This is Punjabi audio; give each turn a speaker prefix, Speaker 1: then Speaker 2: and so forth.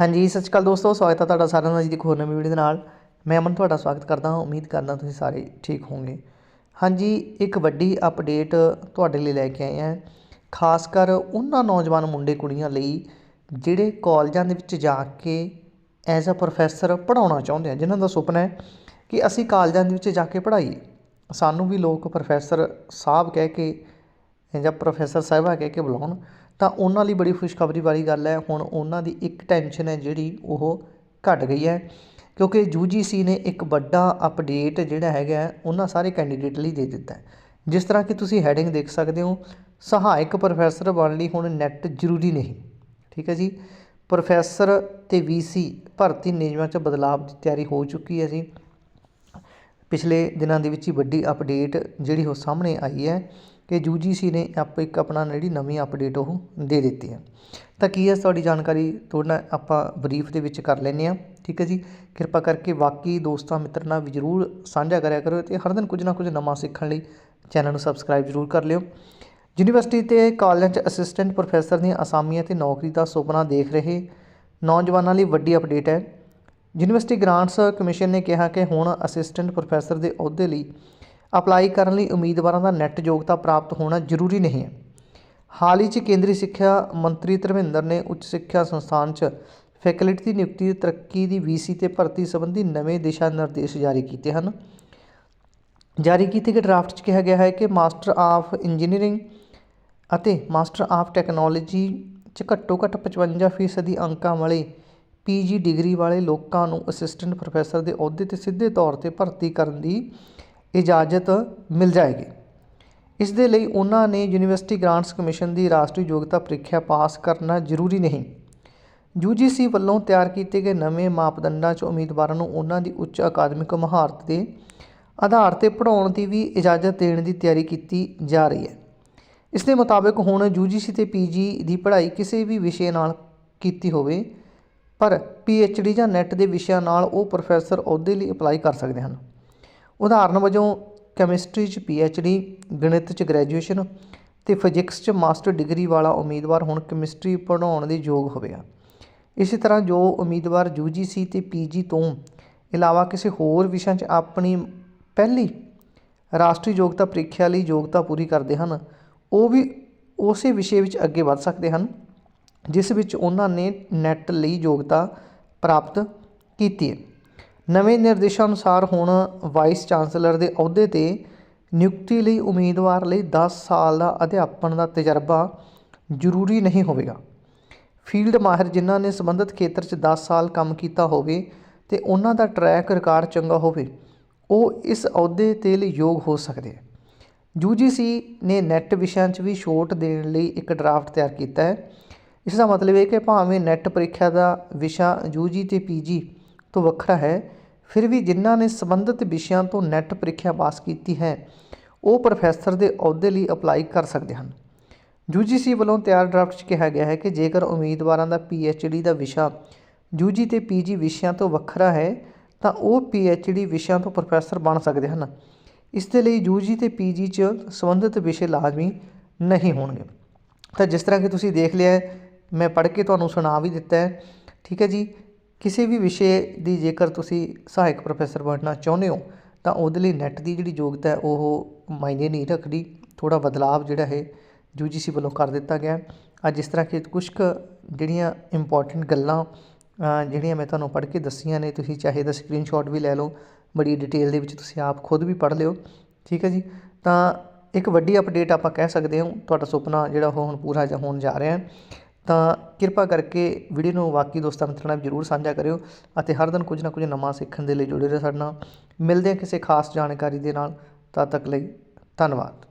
Speaker 1: ਹਾਂਜੀ, ਸਤਿ ਸ਼੍ਰੀ ਅਕਾਲ ਦੋਸਤੋ, ਸਵਾਗਤ ਹੈ ਤੁਹਾਡਾ ਸਾਰਿਆਂ ਦਾ ਜੀ ਦੀ ਇੱਕ ਹੋਰ ਨਵੀਂ ਵੀਡੀਓ ਦੇ ਨਾਲ। ਮੈਂ ਅਮਨ ਤੁਹਾਡਾ ਸਵਾਗਤ ਕਰਦਾ ਹਾਂ, ਉਮੀਦ ਕਰਦਾ ਤੁਸੀਂ ਸਾਰੇ ਠੀਕ ਹੋਵੋਗੇ। ਹਾਂਜੀ, ਇੱਕ ਵੱਡੀ ਅਪਡੇਟ ਤੁਹਾਡੇ ਲਈ ਲੈ ਕੇ ਆਏ ਹਾਂ। ਖਾਸ ਕਰ ਉਹਨਾਂ ਨੌਜਵਾਨ ਮੁੰਡੇ ਕੁੜੀਆਂ ਲਈ ਜਿਹੜੇ ਕਾਲਜਾਂ ਦੇ ਵਿੱਚ ਜਾ ਕੇ ਐਜ਼ ਅ ਪ੍ਰੋਫੈਸਰ ਪੜ੍ਹਾਉਣਾ ਚਾਹੁੰਦੇ ਆ, ਜਿਨ੍ਹਾਂ ਦਾ ਸੁਪਨਾ ਹੈ ਕਿ ਅਸੀਂ ਕਾਲਜਾਂ ਦੇ ਵਿੱਚ ਜਾ ਕੇ ਪੜ੍ਹਾਈਏ। ਸਾਨੂੰ ਵੀ ਲੋਕ ਪ੍ਰੋਫੈਸਰ ਸਾਹਿਬ ਕਹਿ ਕੇ ਜਾਂ ਪ੍ਰੋਫੈਸਰ ਸਾਹਿਬਾ ਕਹਿ ਕੇ ਬੁਲਾਉਣ। ਤਾਂ ਉਹਨਾਂ ਲਈ ਬੜੀ ਖੁਸ਼ਖਬਰੀ ਵਾਲੀ ਗੱਲ ਹੈ, ਹੁਣ ਉਹਨਾਂ ਦੀ ਇੱਕ ਟੈਨਸ਼ਨ ਹੈ ਜਿਹੜੀ ਉਹ ਘਟ ਗਈ ਹੈ। ਕਿਉਂਕਿ ਯੂਜੀਸੀ ਨੇ ਇੱਕ ਵੱਡਾ ਅਪਡੇਟ ਜਿਹੜਾ ਹੈਗਾ ਉਹਨਾਂ ਸਾਰੇ ਕੈਂਡੀਡੇਟ ਲਈ ਦੇ ਦਿੱਤਾ ਜਿਸ ਤਰ੍ਹਾਂ ਕਿ ਤੁਸੀਂ ਹੈਡਿੰਗ ਦੇਖ ਸਕਦੇ ਹੋ, ਸਹਾਇਕ ਪ੍ਰੋਫੈਸਰ ਬਣਨ ਲਈ ਹੁਣ ਨੈਟ ਜ਼ਰੂਰੀ ਨਹੀਂ, ਠੀਕ ਹੈ ਜੀ? ਪ੍ਰੋਫੈਸਰ ਤੇ ਵੀਸੀ ਭਰਤੀ ਨਿਯਮਾਂ 'ਚ ਬਦਲਾਅ ਦੀ ਤਿਆਰੀ ਹੋ ਚੁੱਕੀ ਹੈ ਜੀ। ਪਿਛਲੇ ਦਿਨਾਂ ਦੇ ਵਿੱਚ ਹੀ ਵੱਡੀ ਅਪਡੇਟ ਜਿਹੜੀ ਉਹ ਸਾਹਮਣੇ ਆਈ ਹੈ। ਕਿ ਯੂਜੀਸੀ ਨੇ ਆਪ ਇੱਕ ਆਪਣਾ ਜਿਹੜੀ ਨਵੀਂ ਅਪਡੇਟ ਉਹ ਦੇ ਦਿੱਤੀ ਹੈ। ਤਾਂ ਕੀ ਹੈ ਤੁਹਾਡੀ ਜਾਣਕਾਰੀ? ਤੁਹਾਡੇ ਨਾਲ ਆਪਾਂ ਬਰੀਫ ਦੇ ਵਿੱਚ ਕਰ ਲੈਂਦੇ ਹਾਂ। ਠੀਕ ਹੈ ਜੀ? ਕਿਰਪਾ ਕਰਕੇ ਬਾਕੀ ਦੋਸਤਾਂ ਮਿੱਤਰਾਂ ਨਾਲ ਵੀ ਜਰੂਰ ਸਾਂਝਾ ਕਰਿਆ ਕਰੋ ਤੇ ਹਰ ਦਿਨ ਕੁਝ ਨਾ ਕੁਝ ਨਵਾਂ ਸਿੱਖਣ ਲਈ ਚੈਨਲ ਨੂੰ ਸਬਸਕ੍ਰਾਈਬ ਜਰੂਰ ਕਰ ਲਿਓ। ਯੂਨੀਵਰਸਿਟੀ ਤੇ ਕਾਲਜਾਂ 'ਚ ਅਸਿਸਟੈਂਟ ਪ੍ਰੋਫੈਸਰ ਦੀਆਂ ਅਸਾਮੀਆਂ ਤੇ ਨੌਕਰੀ ਦਾ ਸੁਪਨਾ ਦੇਖ ਰਹੇ ਨੌਜਵਾਨਾਂ ਲਈ ਵੱਡੀ ਅਪਡੇਟ ਹੈ। ਯੂਨੀਵਰਸਿਟੀ ਗ੍ਰਾਂਟਸ ਕਮਿਸ਼ਨ ਨੇ ਕਿਹਾ ਕਿ ਹੁਣ ਅਸਿਸਟੈਂਟ ਪ੍ਰੋਫੈਸਰ ਦੇ ਅਹੁਦੇ ਲਈ ਅਪਲਾਈ ਕਰਨ ਲਈ ਉਮੀਦਵਾਰਾਂ ਦਾ ਨੈੱਟ ਯੋਗਤਾ ਪ੍ਰਾਪਤ ਹੋਣਾ ਜ਼ਰੂਰੀ ਨਹੀਂ ਹੈ। ਹਾਲ ਹੀ 'ਚ ਕੇਂਦਰੀ ਸਿੱਖਿਆ ਮੰਤਰੀ ਧਰਮਿੰਦਰ ਨੇ ਉੱਚ ਸਿੱਖਿਆ ਸੰਸਥਾਨ 'ਚ ਫੈਕਲਟੀ ਦੀ ਨਿਯੁਕਤੀ ਤੇ ਤਰੱਕੀ ਦੀ ਵੀਸੀ ਤੇ ਭਰਤੀ ਸੰਬੰਧੀ ਨਵੇਂ ਦਿਸ਼ਾ ਨਿਰਦੇਸ਼ ਜਾਰੀ ਕੀਤੇ ਹਨ। ਜਾਰੀ ਕੀਤੇ ਗਏ ਡਰਾਫਟ 'ਚ ਕਿਹਾ ਗਿਆ ਹੈ ਕਿ ਮਾਸਟਰ ਆਫ ਇੰਜੀਨੀਅਰਿੰਗ ਅਤੇ ਮਾਸਟਰ ਆਫ ਟੈਕਨੋਲੋਜੀ 'ਚ ਘੱਟੋ ਘੱਟ 55% ਫੀਸਦੀ ਅੰਕਾਂ ਵਾਲੇ ਪੀਜੀ ਡਿਗਰੀ ਵਾਲੇ ਲੋਕਾਂ ਨੂੰ ਅਸਿਸਟੈਂਟ ਪ੍ਰੋਫੈਸਰ ਦੇ ਅਹੁਦੇ ਤੇ ਸਿੱਧੇ ਤੌਰ ਤੇ ਭਰਤੀ ਕਰਨ ਦੀ ਇਜਾਜ਼ਤ ਮਿਲ ਜਾਏਗੀ। ਇਸ ਦੇ ਲਈ ਉਹਨਾਂ ਨੇ ਯੂਨੀਵਰਸਿਟੀ ਗ੍ਰਾਂਟਸ ਕਮਿਸ਼ਨ ਦੀ ਰਾਸ਼ਟਰੀ ਯੋਗਤਾ ਪ੍ਰੀਖਿਆ ਪਾਸ ਕਰਨਾ ਜ਼ਰੂਰੀ ਨਹੀਂ। ਯੂਜੀਸੀ ਵੱਲੋਂ ਤਿਆਰ ਕੀਤੇ ਗਏ ਨਵੇਂ ਮਾਪਦੰਡਾਂ 'ਚ ਉਮੀਦਵਾਰਾਂ ਨੂੰ ਉਹਨਾਂ ਦੀ ਉੱਚ ਅਕਾਦਮਿਕ ਮਹਾਰਤ ਦੇ ਆਧਾਰ ਤੇ ਪੜ੍ਹਾਉਣ ਦੀ ਵੀ ਇਜਾਜ਼ਤ ਦੇਣ ਦੀ ਤਿਆਰੀ ਕੀਤੀ ਜਾ ਰਹੀ ਹੈ। ਇਸ ਦੇ ਮੁਤਾਬਕ ਹੁਣ ਯੂਜੀਸੀ ਤੇ ਪੀਜੀ ਦੀ ਪੜ੍ਹਾਈ ਕਿਸੇ ਵੀ ਵਿਸ਼ੇ ਨਾਲ ਕੀਤੀ ਹੋਵੇ, ਪਰ ਪੀਐਚਡੀ ਜਾਂ ਨੈਟ ਦੇ ਵਿਸ਼ਿਆਂ ਨਾਲ ਉਹ ਪ੍ਰੋਫੈਸਰ ਅਹੁਦੇ ਲਈ ਅਪਲਾਈ ਕਰ ਸਕਦੇ ਹਨ। ਉਦਾਹਰਨ ਵਜੋਂ ਕੈਮਿਸਟਰੀ 'ਚ ਪੀ ਐੱਚ ਡੀ ਗਣਿਤ 'ਚ ਗ੍ਰੈਜੂਏਸ਼ਨ ਤੇ ਫਿਜ਼ਿਕਸ 'ਚ ਮਾਸਟਰ ਡਿਗਰੀ ਵਾਲਾ ਉਮੀਦਵਾਰ ਹੁਣ ਕੈਮਿਸਟਰੀ ਪੜ੍ਹਾਉਣ ਦੇ ਯੋਗ ਹੋਵੇਗਾ ਇਸੇ ਤਰ੍ਹਾਂ ਜੋ ਉਮੀਦਵਾਰ ਯੂਜੀਸੀ ਤੇ ਪੀਜੀ ਤੋਂ ਇਲਾਵਾ ਕਿਸੇ ਹੋਰ ਵਿਸ਼ਿਆਂ 'ਚ ਆਪਣੀ ਪਹਿਲੀ ਰਾਸ਼ਟਰੀ ਯੋਗਤਾ ਪ੍ਰੀਖਿਆ ਲਈ ਯੋਗਤਾ ਪੂਰੀ ਕਰਦੇ ਹਨ, ਉਹ ਵੀ ਉਸੇ ਵਿਸ਼ੇ ਵਿੱਚ ਅੱਗੇ ਵੱਧ ਸਕਦੇ ਹਨ, ਜਿਸ ਵਿੱਚ ਉਹਨਾਂ ਨੇ ਨੈਟ ਲਈ ਯੋਗਤਾ ਪ੍ਰਾਪਤ ਕੀਤੀ ਹੈ। ਨਵੇਂ ਨਿਰਦੇਸ਼ਾਂ ਅਨੁਸਾਰ ਹੁਣ ਵਾਈਸ ਚਾਂਸਲਰ ਦੇ ਅਹੁਦੇ ਤੇ ਨਿਯੁਕਤੀ ਲਈ ਉਮੀਦਵਾਰ ਲਈ 10 ਸਾਲ ਦਾ ਅਧਿਆਪਨ ਦਾ ਤਜਰਬਾ ਜ਼ਰੂਰੀ ਨਹੀਂ ਹੋਵੇਗਾ। ਫੀਲਡ ਮਾਹਿਰ ਜਿਨ੍ਹਾਂ ਨੇ ਸੰਬੰਧਿਤ ਖੇਤਰ 'ਚ 10 ਸਾਲ ਕੰਮ ਕੀਤਾ ਹੋਵੇ ਤੇ ਉਹਨਾਂ ਦਾ ਟਰੈਕ ਰਿਕਾਰਡ ਚੰਗਾ ਹੋਵੇ, ਉਹ ਇਸ ਅਹੁਦੇ ਤੇ ਲਈ ਯੋਗ ਹੋ ਸਕਦੇ ਹੈ ਯੂਜੀਸੀ ਨੇ ਨੈਟ ਵਿਸ਼ਿਆਂ 'ਚ ਵੀ ਛੋਟ ਦੇਣ ਲਈ ਇੱਕ ਡਰਾਫਟ ਤਿਆਰ ਕੀਤਾ ਹੈ। ਇਸ ਦਾ ਮਤਲਬ ਹੈ ਕਿ ਭਾਵੇਂ ਨੈਟ ਪ੍ਰੀਖਿਆ ਦਾ ਵਿਸ਼ਾ ਯੂਜੀ ਤੇ ਪੀਜੀ ਤੋਂ ਵੱਖਰਾ ਹੈ ਫਿਰ ਵੀ ਜਿਨ੍ਹਾਂ ਨੇ ਸੰਬੰਧਿਤ ਵਿਸ਼ਿਆਂ ਤੋਂ ਨੈਟ ਪ੍ਰੀਖਿਆ ਪਾਸ ਕੀਤੀ ਹੈ, ਉਹ ਪ੍ਰੋਫੈਸਰ ਦੇ ਅਹੁਦੇ ਲਈ ਅਪਲਾਈ ਕਰ ਸਕਦੇ ਹਨ। ਯੂਜੀਸੀ ਵੱਲੋਂ ਤਿਆਰ ਡਰਾਫਟ 'ਚ ਕਿਹਾ ਗਿਆ ਹੈ ਕਿ ਜੇਕਰ ਉਮੀਦਵਾਰਾਂ ਦਾ ਪੀਐਚਡੀ ਦਾ ਵਿਸ਼ਾ ਯੂਜੀ ਤੇ ਪੀਜੀ ਵਿਸ਼ਿਆਂ ਤੋਂ ਵੱਖਰਾ ਹੈ, ਤਾਂ ਉਹ ਪੀਐਚਡੀ ਵਿਸ਼ਿਆਂ ਤੋਂ ਪ੍ਰੋਫੈਸਰ ਬਣ ਸਕਦੇ ਹਨ। ਇਸ ਦੇ ਲਈ ਯੂਜੀ ਤੇ ਪੀਜੀ 'ਚ ਸੰਬੰਧਿਤ ਵਿਸ਼ੇ ਲਾਜ਼ਮੀ ਨਹੀਂ ਹੋਣਗੇ। ਤਾਂ ਜਿਸ ਤਰ੍ਹਾਂ ਕਿ ਤੁਸੀਂ ਦੇਖ ਲਿਆ ਮੈਂ ਪੜ੍ਹ ਕੇ ਤੁਹਾਨੂੰ ਸੁਣਾ ਵੀ ਦਿੱਤਾ ਹੈ। ਠੀਕ ਹੈ ਜੀ? ਕਿਸੇ ਵੀ ਵਿਸ਼ੇ ਦੀ ਜੇਕਰ ਤੁਸੀਂ ਸਹਾਇਕ ਪ੍ਰੋਫੈਸਰ ਬਣਨਾ ਚਾਹੁੰਦੇ ਹੋ, ਤਾਂ ਉਹਦੇ ਲਈ ਨੈੱਟ ਦੀ ਜਿਹੜੀ ਯੋਗਤਾ ਉਹ ਮਾਇਨੇ ਨਹੀਂ ਰੱਖਦੀ। ਥੋੜ੍ਹਾ ਬਦਲਾਵ ਜਿਹੜਾ ਹੈ ਸੀ ਵੱਲੋਂ ਕਰ ਦਿੱਤਾ ਗਿਆ ਅੱਜ ਇਸ ਤਰ੍ਹਾਂ ਕਿ ਕੁਝ ਕੁ ਜਿਹੜੀਆਂ ਇੰਪੋਰਟੈਂਟ ਗੱਲਾਂ ਜਿਹੜੀਆਂ ਮੈਂ ਤੁਹਾਨੂੰ ਪੜ੍ਹ ਕੇ ਦੱਸੀਆਂ ਨੇ, ਤੁਸੀਂ ਚਾਹੇ ਤਾਂ ਸਕਰੀਨਸ਼ਾਟ ਵੀ ਲੈ ਲਓ, ਬੜੀ ਡਿਟੇਲ ਦੇ ਵਿੱਚ ਤੁਸੀਂ ਆਪ ਖੁਦ ਵੀ ਪੜ੍ਹ ਲਿਓ, ਠੀਕ ਹੈ ਜੀ? ਤਾਂ ਇੱਕ ਵੱਡੀ ਅਪਡੇਟ ਆਪਾਂ ਕਹਿ ਸਕਦੇ ਹਾਂ, ਤੁਹਾਡਾ ਸੁਪਨਾ ਜਿਹੜਾ ਉਹ ਹੁਣ ਪੂਰਾ ਹੋਣ ਜਾ ਰਿਹਾ ਹੈ। ਤਾਂ ਕਿਰਪਾ ਕਰਕੇ ਵੀਡੀਓ ਨੂੰ ਬਾਕੀ ਦੋਸਤਾਂ ਮਿੱਤਰਾਂ ਨਾਲ ਜ਼ਰੂਰ ਸਾਂਝਾ ਕਰਿਓ ਅਤੇ ਹਰ ਦਿਨ ਕੁਝ ਨਾ ਕੁਝ ਨਵਾਂ ਸਿੱਖਣ ਦੇ ਲਈ ਜੁੜੇ ਰਹੋ ਸਾਡੇ ਨਾਲ। ਮਿਲਦੇ ਹਾਂ ਕਿਸੇ ਖਾਸ ਜਾਣਕਾਰੀ ਦੇ ਨਾਲ। ਤਦ ਤੱਕ ਲਈ ਧੰਨਵਾਦ।